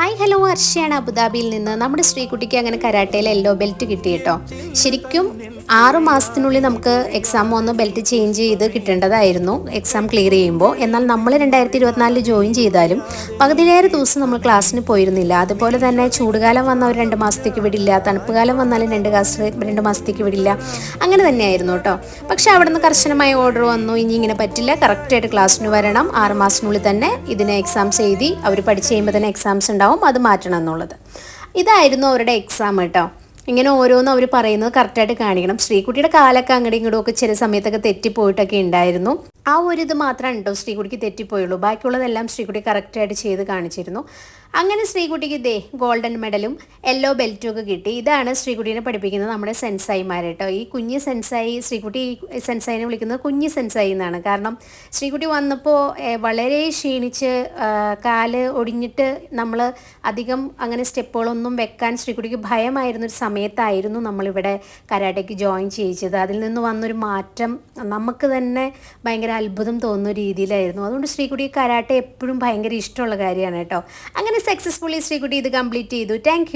Hi hello. ഹർഷയാണ് അബുദാബിയിൽ നിന്ന്. നമ്മുടെ ശ്രീകുട്ടിക്ക് അങ്ങനെ കരാട്ടയിൽ എല്ലോ ബെൽറ്റ് കിട്ടി കേട്ടോ. ശരിക്കും ആറ് മാസത്തിനുള്ളിൽ നമുക്ക് എക്സാം വന്ന് ബെൽറ്റ് ചേഞ്ച് ചെയ്ത് കിട്ടേണ്ടതായിരുന്നു. എക്സാം ക്ലിയർ ചെയ്യുമ്പോൾ. എന്നാൽ നമ്മൾ രണ്ടായിരത്തി ഇരുപത്തിനാലിൽ ജോയിൻ ചെയ്താലും പകുതിയിലേറെ ദിവസം നമ്മൾ ക്ലാസ്സിന് പോയിരുന്നില്ല. അതുപോലെ തന്നെ ചൂടുകാലം വന്ന ഒരു രണ്ട് മാസത്തേക്ക് വിടില്ല. തണുപ്പ് കാലം വന്നാലും രണ്ട് ക്ലാസ് രണ്ട് മാസത്തേക്ക് വിടില്ല. അങ്ങനെ തന്നെയായിരുന്നു കേട്ടോ. പക്ഷേ അവിടെ നിന്ന് കർശനമായ ഓർഡർ വന്നു. ഇനി ഇങ്ങനെ പറ്റില്ല. കറക്റ്റായിട്ട് ക്ലാസ്സിന് വരണം. ആറ് മാസത്തിനുള്ളിൽ തന്നെ ഇതിനെ എക്സാംസ് എഴുതി അവർ പഠിച്ച് കഴിയുമ്പോൾ തന്നെ എക്സാംസ് ഉണ്ടാവും. അത് മാറ്റണം എന്നുള്ളത്. ഇതായിരുന്നു അവരുടെ എക്സാം കേട്ടോ. ഇങ്ങനെ ഓരോന്നും അവർ പറയുന്നത് കറക്റ്റായിട്ട് കാണിക്കണം. ശ്രീകുട്ടിയുടെ കാലൊക്കെ അങ്ങോട്ടും ഇങ്ങോട്ടും ഒക്കെ ചില സമയത്തൊക്കെ തെറ്റിപ്പോയിട്ടൊക്കെ ഉണ്ടായിരുന്നു. ആ ഒരു ഇത് മാത്രമാണ് കേട്ടോ ശ്രീകുട്ടിക്ക് തെറ്റിപ്പോയുള്ളൂ? ബാക്കിയുള്ളതെല്ലാം ശ്രീകുട്ടി കറക്റ്റായിട്ട് ചെയ്ത് കാണിച്ചിരുന്നു. അങ്ങനെ ശ്രീകുട്ടിക്ക് ഇതേ ഗോൾഡൻ മെഡലും യെല്ലോ ബെൽറ്റും ഒക്കെ കിട്ടി. ഇതാണ് ശ്രീകുട്ടീനെ പഠിപ്പിക്കുന്നത് നമ്മുടെ സെൻസായിമാർ കേട്ടോ. ഈ കുഞ്ഞ് സെൻസായി ശ്രീകുട്ടി സെൻസായിനെ വിളിക്കുന്നത് കുഞ്ഞ് സെൻസായി എന്നാണ്. കാരണം ശ്രീകുട്ടി വന്നപ്പോൾ വളരെ ക്ഷീണിച്ച് കാൽ ഒടിഞ്ഞിട്ട് നമ്മൾ അധികം അങ്ങനെ സ്റ്റെപ്പുകളൊന്നും വെക്കാൻ ശ്രീകുട്ടിക്ക് ഭയമായിരുന്ന ഒരു സമയത്തായിരുന്നു നമ്മളിവിടെ കരാട്ടയ്ക്ക് ജോയിൻ ചെയ്യിച്ചത്. അതിൽ നിന്ന് വന്നൊരു മാറ്റം നമുക്ക് തന്നെ ഭയങ്കര അത്ഭുതം തോന്നുന്ന രീതിയിലായിരുന്നു. അതുകൊണ്ട് ശ്രീകുട്ടി കരാട്ടെ എപ്പോഴും ഭയങ്കര ഇഷ്ടമുള്ള കാര്യമാണ് കേട്ടോ. അങ്ങനെ സക്സസ്ഫുള്ളി ശ്രീകുട്ടി ഇത് കംപ്ലീറ്റ് ചെയ്തു. താങ്ക്